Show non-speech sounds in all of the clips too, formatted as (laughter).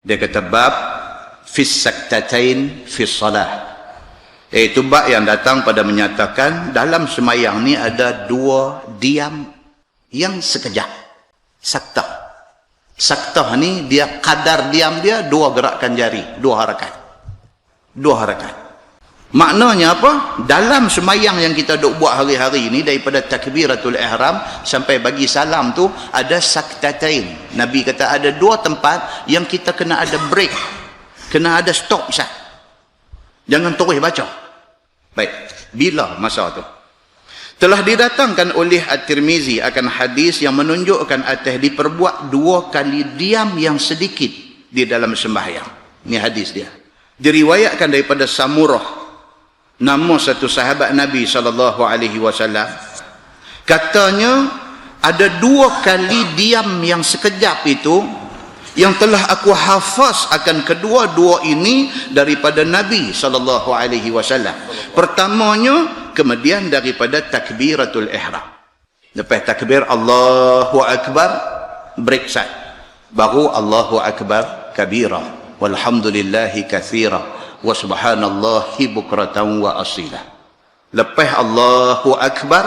Dia kata bab fis saktatain fis salah. Iaitu bab yang datang pada menyatakan dalam semayang ni ada dua diam yang sekejap. Saktah. Saktah ni dia kadar diam dia dua gerakan jari, dua harakat. Dua harakat. Maknanya apa? Dalam semayang yang kita duk buat hari-hari ini daripada takbiratul ihram sampai bagi salam tu ada saktatain. Nabi kata ada dua tempat yang kita kena ada break. Kena ada stop sah. Jangan terus baca. Baik. Bila masa tu? Telah didatangkan oleh At-Tirmizi akan hadis yang menunjukkan atas diperbuat dua kali diam yang sedikit di dalam sembahyang. Ini hadis dia. Diriwayatkan daripada Samurah nama satu sahabat Nabi sallallahu alaihi wasallam. Katanya ada dua kali diam yang sekejap itu yang telah aku hafaz akan kedua-dua ini daripada Nabi sallallahu alaihi wasallam. Pertamanya kemudian daripada takbiratul ihram. Lepas takbir Allahu akbar break side. Baru Allahu akbar kabira. Walhamdulillahi katsira wa subhanallahi bukratan wa asila lepas Allahu Akbar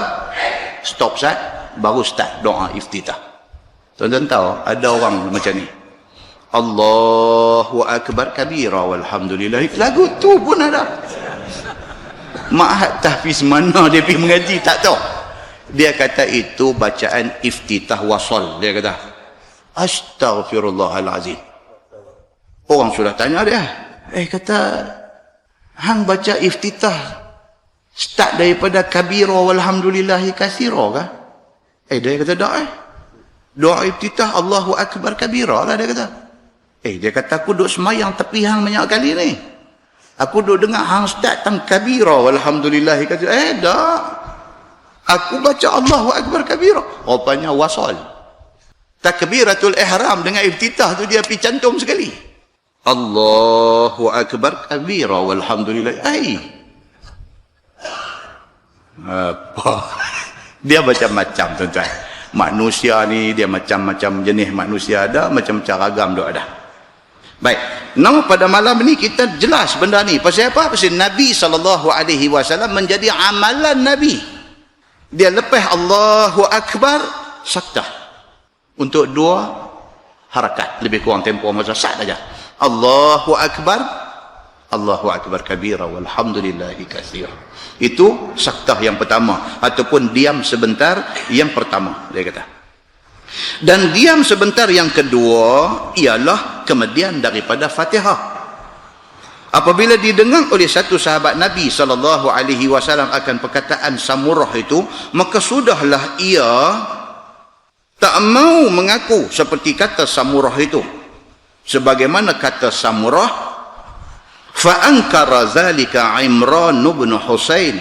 stop sat baru start doa iftitah. Tuan-tuan tahu ada orang macam ni. Allahu Akbar kabira walhamdulillah lagu tu pun ada. Ma'at tahfiz mana dia pergi mengaji tak tahu. Dia kata itu bacaan iftitah wasal dia kata. Astaghfirullahalazim. Orang sudah tanya dia Eh kata hang baca iftitah start daripada kabira walhamdulillahi katsira kah? Eh dia kata dak eh. Doa iftitah Allahu akbar kabira lah dia kata. Eh dia kata aku duduk semayang tepi hang banyak kali ni. Aku duduk dengar hang start tang kabira walhamdulillahi katsira. Eh dak. Aku baca Allahu akbar kabira. Rupanya wasal. Takbiratul ihram dengan iftitah tu dia pi cantum sekali. Allahu Akbar kabira walhamdulillah. Ai. Apa? (laughs) Dia macam-macam tuan-tuan. Manusia ni dia macam-macam jenis manusia ada, macam-macam ragam dia ada. Baik. Nama pada malam ni kita jelas benda ni. Pasal apa? Pasal Nabi SAW menjadi amalan Nabi. Dia lepas Allahu Akbar, saktah. Untuk dua harakat. Lebih kurang tempoh masa sat saja. Allahu Akbar. Allahu Akbar kabira walhamdulillahi kathira itu saktah yang pertama ataupun diam sebentar yang pertama dia kata. Dan diam sebentar yang kedua ialah kemudian daripada fatihah. Apabila didengar oleh satu sahabat Nabi sallallahu alaihi wasallam akan perkataan samurah itu maka sudahlah ia tak mau mengaku seperti kata samurah itu sebagaimana kata Samurah fa ankara zalika Imran bin Husain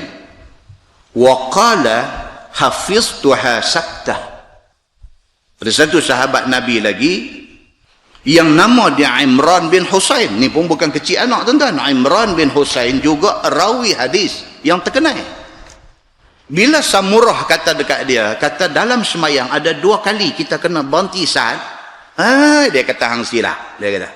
wa qala hafiztuha saktah ada satu sahabat Nabi lagi yang nama dia Imran bin Husain. Ni pun bukan kecil anak tuan-tuan. Imran bin Husain juga rawi hadis yang terkenal. Bila Samurah kata dekat dia kata dalam semayang ada dua kali kita kena berhenti saat Ah, dia kata hang silap. Dia kata.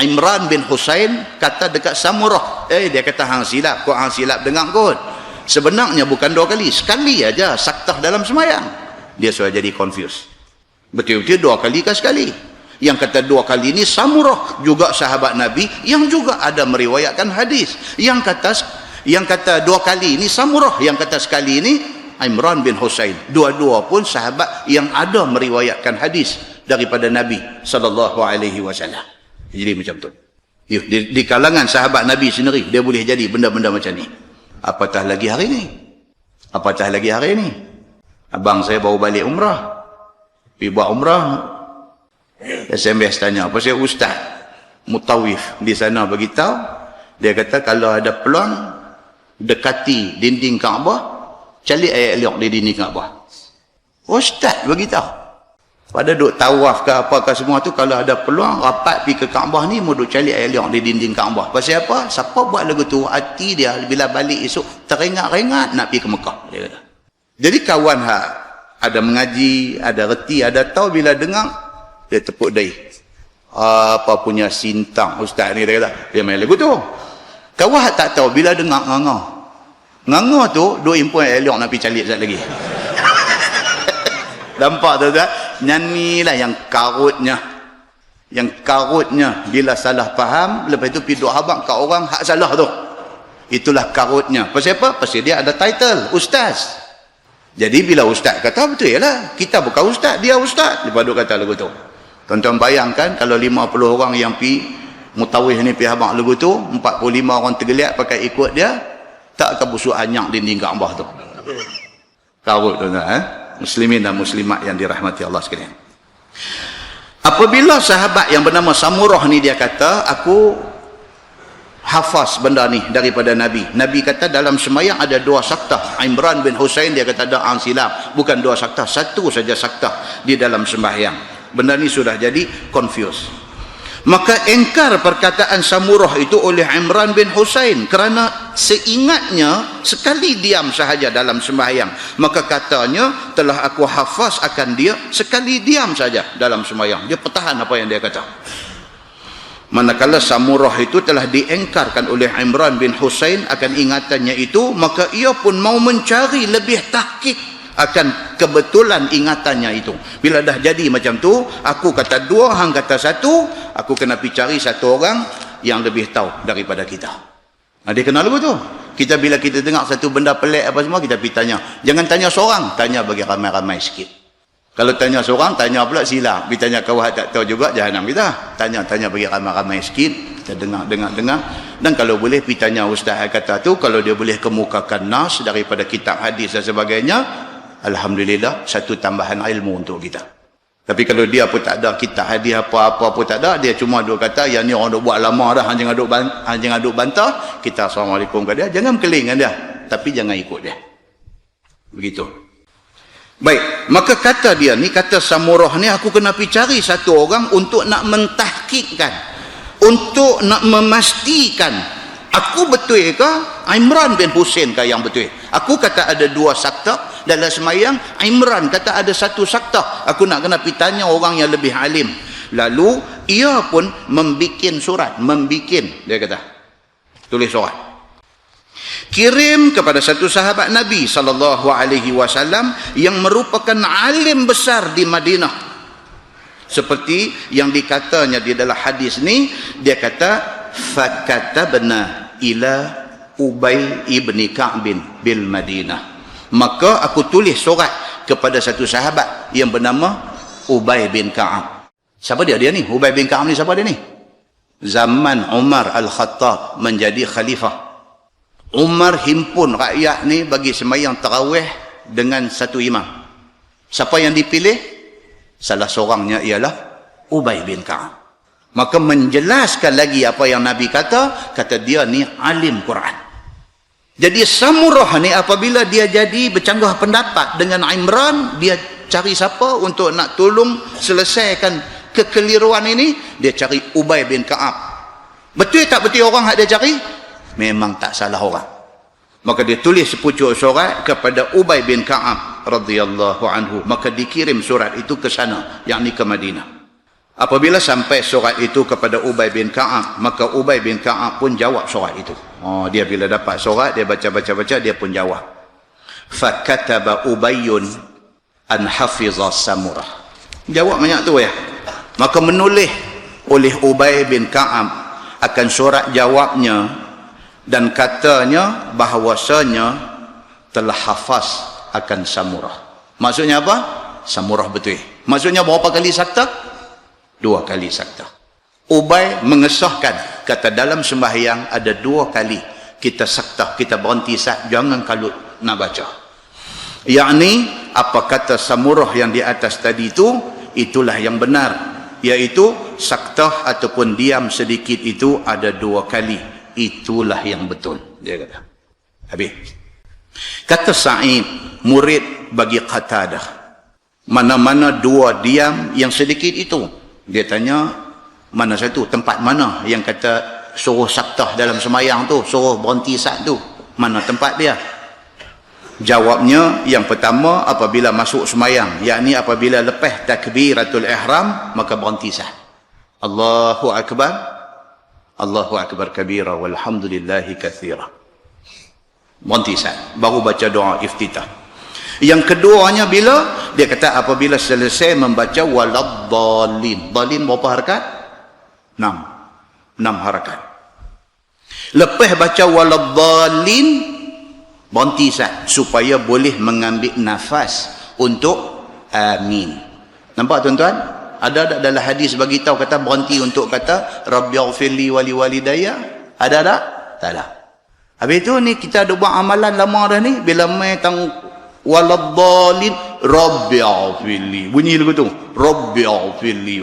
Imran bin Husain kata dekat Samurah. Eh, dia kata hang silap. Kau hang silap dengar kot. Sebenarnya bukan dua kali. Sekali aja saktah dalam semayang. Dia sudah jadi confused. Betul-betul dua kali ke sekali. Yang kata dua kali ini Samurah juga sahabat Nabi yang juga ada meriwayatkan hadis. Yang kata yang kata dua kali ini Samurah, yang kata sekali ini Imran bin Husain. Dua-dua pun sahabat yang ada meriwayatkan hadis daripada Nabi sallallahu alaihi wasallam. Jadi macam tu. Di, di kalangan sahabat Nabi sendiri dia boleh jadi benda-benda macam ni. Apatah lagi hari ni? Apatah lagi hari ni? Abang saya baru balik umrah. Pergi buat umrah. SMS tanya, apa saya ustaz mutawif di sana bagi tahu dia kata kalau ada peluang dekati dinding Kaabah, cari ayat elok di dinding Kaabah. Ustaz bagi tahu pada duk tawaf ke apa ke semua tu kalau ada peluang rapat pergi ke Kaabah ni mau duk cari air liang di dinding Kaabah. Pasal apa? Siapa buat lagu tu? Hati dia bila balik esok teringat-ingat nak pergi ke Mekah. Dia kata. Jadi kawan ha ada mengaji ada reti ada tahu bila dengar dia tepuk dahi apa punya sintang ustaz ni dia kata dia main lagu tu. Kawah tak tahu bila dengar nganga. Nganga tu dua impun elok nak pergi calik sekali lagi. (laughs) Nampak tu tak nyanyilah yang karutnya. Yang karutnya. Bila salah faham lepas tu pergi duk habang kat orang hak salah tu. Itulah karutnya. Pasal apa? pasal dia ada title ustaz. Jadi bila ustaz kata betul ya lah kita bukan ustaz dia ustaz. Lepas duk kata lagu tu. Tuan-tuan bayangkan kalau 50 orang yang pi mutawih ni pi habang lagu tu 45 orang tergeliat pakai ikut dia tak akan busuk anyak dinding Kaabah tu. Karut tuan-tuan eh? Muslimin dan muslimat yang dirahmati Allah sekalian. Apabila sahabat yang bernama Samurah ni dia kata aku hafaz benda ni daripada Nabi. Nabi kata dalam semayang ada dua sakta Imran bin Husain dia kata ada silap bukan dua sakta satu saja sakta di dalam sembahyang. Benda ni sudah jadi confused maka engkar perkataan Samurah itu oleh Imran bin Husain kerana seingatnya sekali diam sahaja dalam sembahyang. Maka katanya telah aku hafaz akan dia sekali diam saja dalam sembahyang. Dia pertahan apa yang dia kata. Manakala Samurah itu telah diengkarkan oleh Imran bin Husain akan ingatannya itu maka ia pun mau mencari lebih tahkik akan kebetulan ingatannya itu. Bila dah jadi macam tu aku kata dua hang kata satu aku kena pergi cari satu orang yang lebih tahu daripada kita. Nah, dia kenal apa tu? Kita bila kita dengar satu benda pelik apa semua kita pergi tanya. Jangan tanya seorang tanya bagi ramai-ramai sikit. Kalau tanya seorang tanya pula silap pergi tanya kau tak tahu juga jahanam kita. Tanya-tanya bagi ramai-ramai sikit. Kita dengar dengar dengar. Dan kalau boleh pergi tanya ustaz kata tu. Kalau dia boleh kemukakan nas daripada kitab hadis dan sebagainya Alhamdulillah satu tambahan ilmu untuk kita. Tapi kalau dia pun tak ada kitab hadiah apa-apa pun tak ada, dia cuma dua kata yang ni orang duk buat lama dah, hang jangan duk hang jangan duk bantah, kita assalamualaikum ke dia, jangan keling dia, tapi jangan ikut dia. Begitu. Baik, maka kata dia ni kata Samurah ni aku kena pergi cari satu orang untuk nak mentahkikkan, untuk nak memastikan aku betul ke Imran bin Hussein ke yang betul. Aku kata ada dua sakta, dalam semayang Imran kata ada satu sakta. Aku nak kena pergi tanya orang yang lebih alim. Lalu ia pun membikin surat membikin dia kata. Tulis surat. Kirim kepada satu sahabat Nabi sallallahu alaihi wasallam yang merupakan alim besar di Madinah. Seperti yang dikatanya di dalam hadis ni dia kata fakatabna ila Ubay ibni Ka'bin bil Madinah maka aku tulis surat kepada satu sahabat yang bernama Ubay bin Ka'ab. Siapa dia? Dia ni? Ubay bin Ka'ab ni siapa dia ni? Zaman Umar Al-Khattab menjadi khalifah. Umar himpun rakyat ni bagi semayang tarawih dengan satu imam. Siapa yang dipilih? Salah seorangnya ialah Ubay bin Ka'ab. Maka menjelaskan lagi apa yang Nabi kata kata dia ni alim Quran jadi Samurah ni apabila dia jadi bercanggah pendapat dengan Imran, dia cari siapa untuk nak tolong selesaikan kekeliruan ini? Dia cari Ubay bin Ka'ab. Betul tak betul orang yang dia cari? Memang tak salah orang. Maka dia tulis sepucuk surat kepada Ubay bin Ka'ab radhiyallahu anhu. Maka dikirim surat itu ke sana, yakni ke Madinah. Apabila sampai surat itu kepada Ubay bin Ka'ab, maka Ubay bin Ka'ab pun jawab surat itu. Oh, dia bila dapat surat, dia baca-baca-baca, dia pun jawab. Fakataba Ubayyun an hafiza samurah. Jawab banyak tu ya. Maka menulis oleh Ubay bin Ka'ab akan surat jawabnya dan katanya bahawasanya telah hafaz akan samurah. Maksudnya apa? Samurah betul. Maksudnya berapa kali sakta? Dua kali sakta. Ubay mengesahkan kata dalam sembahyang ada dua kali kita sakta kita berhenti sat jangan kalut nak baca. Yakni apa kata samurah yang di atas tadi itu itulah yang benar iaitu sakta ataupun diam sedikit itu ada dua kali. Itulah yang betul dia kata. Habis. Kata Sa'id murid bagi Qatadah mana-mana dua diam yang sedikit itu dia tanya mana satu tempat mana? Yang kata suruh saktah dalam semayang tu suruh berhenti saat tu. Mana tempat dia? Jawabnya yang pertama apabila masuk semayang yakni apabila lepas takbiratul ihram maka berhenti saat Allahu akbar. Allahu akbar kabira walhamdulillahi kathira. Berhenti sah baru baca doa iftitah. Yang keduanya bila dia kata apabila selesai membaca waladhalin dalin berapa harakat? enam enam harakat lepas baca waladhalin berhenti sah supaya boleh mengambil nafas untuk amin nampak tuan-tuan ada tak dalam hadis bagi tahu kata berhenti untuk kata rabbighfirli wali walidayya? Ada tak? Tak ada. Habis tu ni kita ada buat amalan lama dah ni bila mai tang waladhdallin rabbighfirli. Bunyi lagu tu. Rabbighfirli.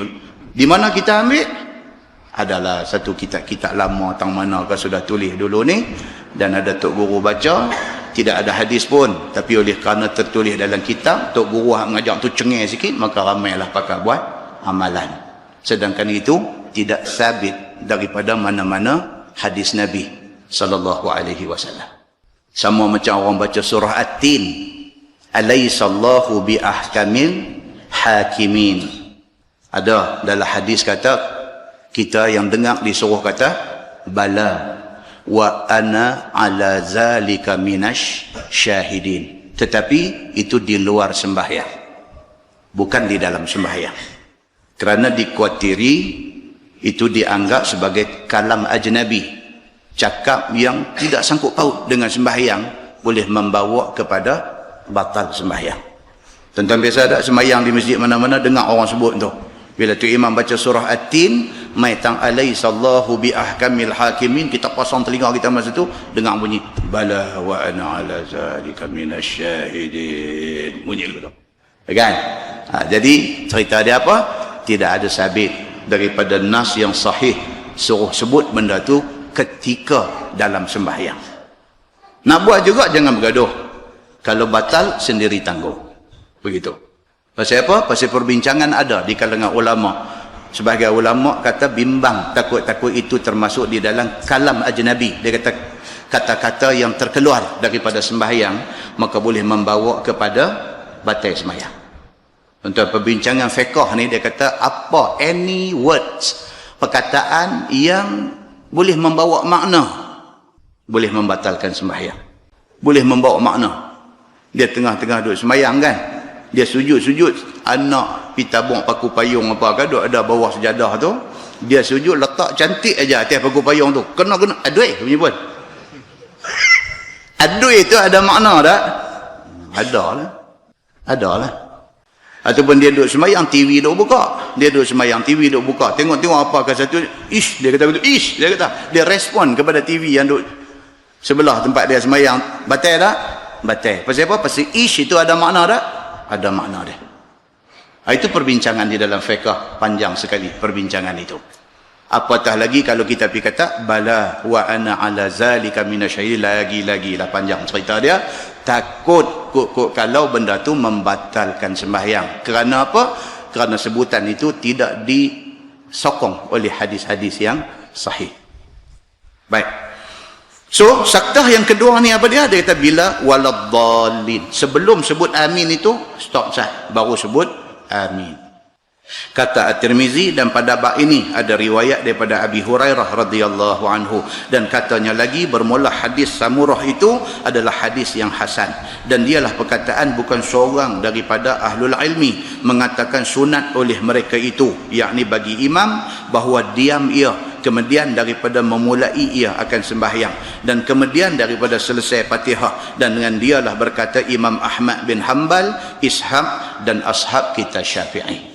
Di mana kita ambil? Adalah satu kitab-kitab lama tang mana ke sudah tulis dulu ni dan ada tok guru baca tidak ada hadis pun tapi oleh kerana tertulis dalam kitab tok guru mengajar tu cengeng sikit maka ramailah pakai buat amalan. Sedangkan itu tidak sabit daripada mana-mana hadis Nabi sallallahu alaihi wasallam. Sama macam orang baca surah At-Tin. Alaysallahu bi ahkamil hakimin. Ada dalam hadis kata kita yang dengar disuruh kata bala wa ana ala zalika minash syahidin. Tetapi itu di luar sembahyang. Bukan di dalam sembahyang kerana dikuatiri itu dianggap sebagai kalam ajnabi cakap yang tidak sangkut paut dengan sembahyang boleh membawa kepada batal sembahyang. Tuan-tuan biasa ada sembahyang di masjid mana-mana dengar orang sebut tu. Bila tu imam baca surah at-tin maitang alaisallahu bi ahkamil hakimin kita pasang telinga kita masa tu dengar bunyi bala wa ana ala zalika minasyahidin bunyi tu. Kan? Ha, jadi cerita dia apa? Tidak ada sabit daripada nas yang sahih suruh sebut benda tu ketika dalam sembahyang. Nak buat juga jangan bergaduh kalau batal sendiri tanggung begitu. Pasal apa? pasal perbincangan ada di kalangan ulama. Sebagai ulama kata bimbang takut-takut itu termasuk di dalam kalam ajnabi. Dia kata kata-kata yang terkeluar daripada sembahyang maka boleh membawa kepada batal sembahyang. Untuk perbincangan fiqh ni dia kata apa? Any words perkataan yang boleh membawa makna. Boleh membatalkan sembahyang. Boleh membawa makna. Dia tengah-tengah duduk sembahyang kan. Dia sujud-sujud anak pitabung paku payung apa kan duduk ada bawah sejadah tu. Dia sujud letak cantik aja atas paku payung tu. Kena kena aduh punya pun. (laughs) Aduh itu ada makna tak? Ada lah. Ada lah ataupun dia duduk semayang TV duduk buka dia duduk semayang TV duduk buka tengok-tengok apa ke satu ish dia kata begitu ish dia kata dia respon kepada TV yang duduk sebelah tempat dia semayang batal tak? Batal pasal apa? pasal ish itu ada makna tak? ada makna dia. Ha, itu perbincangan di dalam fiqah panjang sekali perbincangan itu. Apatah lagi kalau kita pergi kata bala wa ana ala zalika minasyahid lagi lagi lah panjang cerita dia. Takut kok kalau benda tu membatalkan sembahyang. Kerana apa? Kerana sebutan itu tidak disokong oleh hadis-hadis yang sahih. Baik so saktah yang kedua ni apa dia? Dia kata bila waladhalin sebelum sebut amin itu stop sah. Baru sebut amin. Kata At-Tirmizi dan pada bab ini ada riwayat daripada Abi Hurairah radhiyallahu anhu. Dan katanya lagi bermula hadis Samurah itu adalah hadis yang hasan. Dan dialah perkataan bukan seorang daripada ahlul ilmi mengatakan sunat oleh mereka itu. Yakni bagi imam bahawa diam ia kemudian daripada memulai ia akan sembahyang. Dan kemudian daripada selesai Fatihah dan dengan dialah berkata Imam Ahmad bin Hanbal Ishaq dan ashab kita Syafi'i